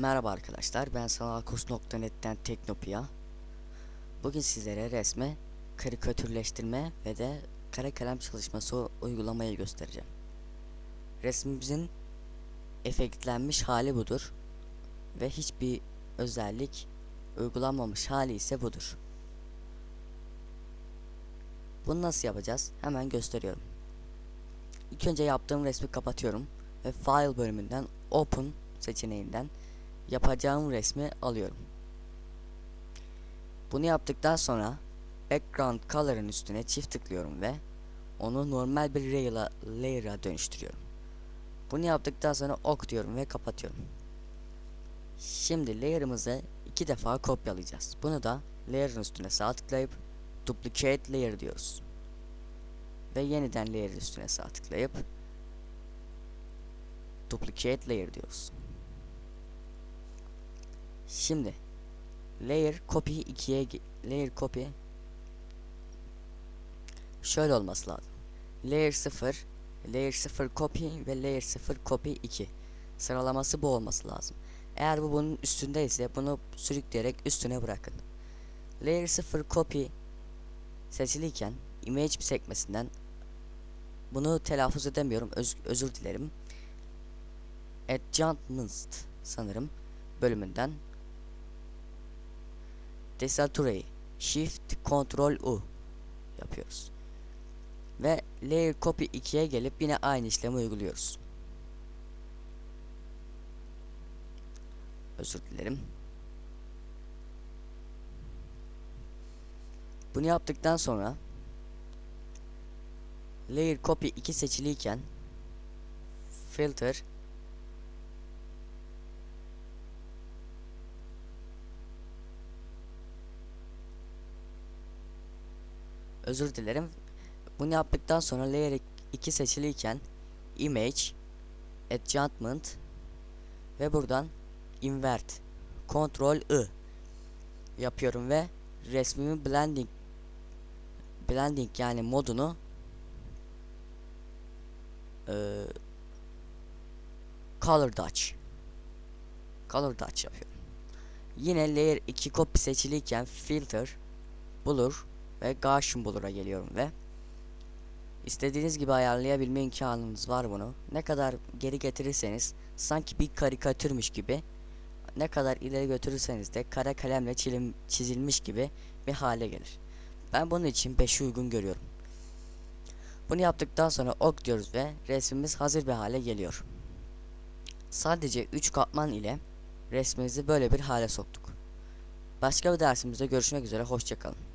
Merhaba arkadaşlar, ben sanalkurs.net'ten Teknopia. Bugün sizlere resme, karikatürleştirme ve de kara kalem çalışması uygulamayı göstereceğim. Resmimizin efektlenmiş hali budur ve hiçbir özellik uygulanmamış hali ise budur. Bunu nasıl yapacağız? Hemen gösteriyorum. İlk önce yaptığım resmi kapatıyorum ve File bölümünden Open seçeneğinden yapacağım resmi alıyorum. Bunu yaptıktan sonra background color'ın üstüne çift tıklıyorum ve onu normal bir layer'a layer'a dönüştürüyorum. Bunu yaptıktan sonra ok diyorum ve kapatıyorum. Şimdi layer'ımızı iki defa kopyalayacağız. Bunu da layer'ın üstüne sağ tıklayıp duplicate layer diyoruz. Ve yeniden layer'ın üstüne sağ tıklayıp duplicate layer diyoruz. Şimdi layer copy 2'ye layer copy şöyle olması lazım. Layer 0, layer 0 copy ve layer 0 copy 2. Sıralaması bu olması lazım. Eğer bu bunun üstündeyse bunu sürükleyerek üstüne bırakın. Layer 0 copy seçiliyken image sekmesinden bunu telaffuz edemiyorum öz, özür dilerim. Adjustments sanırım bölümünden Desature'yi Shift Ctrl U yapıyoruz. Ve Layer Copy 2'ye gelip yine aynı işlemi uyguluyoruz. Özür dilerim. Bunu yaptıktan sonra Layer Copy 2 seçiliyken Filter Özür dilerim. Bunu yaptıktan sonra layer 2 seçiliyken image adjustment ve buradan invert Ctrl I yapıyorum ve resmimi blending blending yani modunu e, color dodge color dodge yapıyorum. Yine layer 2 copy seçiliyken filter bulur ve Gaussian Blur'a geliyorum ve istediğiniz gibi ayarlayabilme imkanınız var bunu. Ne kadar geri getirirseniz sanki bir karikatürmüş gibi ne kadar ileri götürürseniz de kara kalemle çilim, çizilmiş gibi bir hale gelir. Ben bunun için 5'i uygun görüyorum. Bunu yaptıktan sonra ok diyoruz ve resmimiz hazır bir hale geliyor. Sadece 3 katman ile resmimizi böyle bir hale soktuk. Başka bir dersimizde görüşmek üzere hoşçakalın.